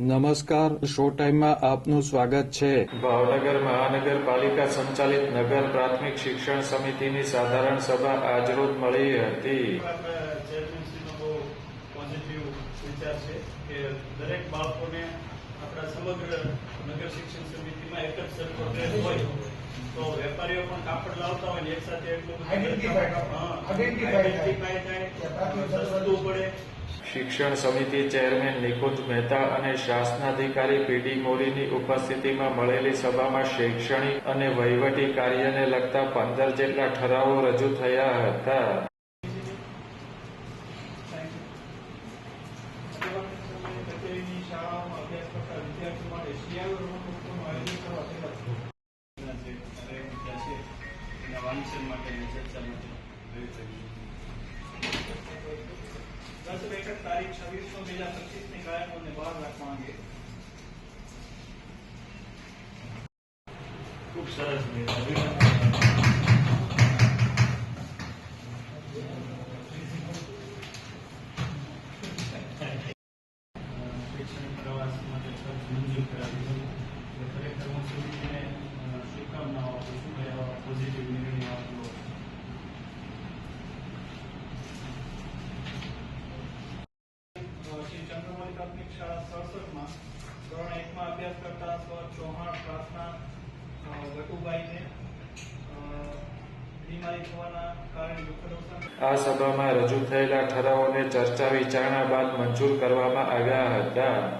નમસ્કાર શો ટાઈમમાં આપનું સ્વાગત છે. ભાવનગર મહાનગરપાલિકા સંચાલિત નગર પ્રાથમિક શિક્ષણ સમિતિની સાધારણ સભા આજરોજ મળી હતી. વિચાર છે કે દરેક બાળકોને આપણા સમગ્ર નગર શિક્ષણ સમિતિમાં એક જ સરખો ડ્રેસ હોય તો વેપારીઓ પણ કાપડ લાવતા હોય ને એક સાથે એટલું બધું identify થાય સસ્તું પડે. શિક્ષણ સમિતિ ચેરમેન નિકુંજ મહેતા અને શાસનાધિકારી પીડી મોરીની ઉપસ્થિતિમાં મળેલી સભામાં શૈક્ષણિક અને વહીવટી કાર્યને લગતા પંદર જેટલા ઠરાવો રજૂ થયા હતા. માટે ચર્ચા માટે દસ બેઠક તારીખ છવ્વીસો બે હજાર પચીસ ની કાયમોને બહાર રાખવા અંગે ખૂબ સરસ શૈક્ષણિક પ્રવાસ માટે ખર્ચ મંજૂર કરાવી છે ખરેખર હું સમિતિને પ્રાથમિક શાળા સડસઠમાં ધોરણ એકમાં અભ્યાસ કરતા સ્વ ચૌહાણ અ, ગટુબાઈને બીમારી આ સભામાં રજૂ થયેલા ઠરાવોને ચર્ચા વિચારણા બાદ મંજૂર કરવામાં આવ્યા હતા.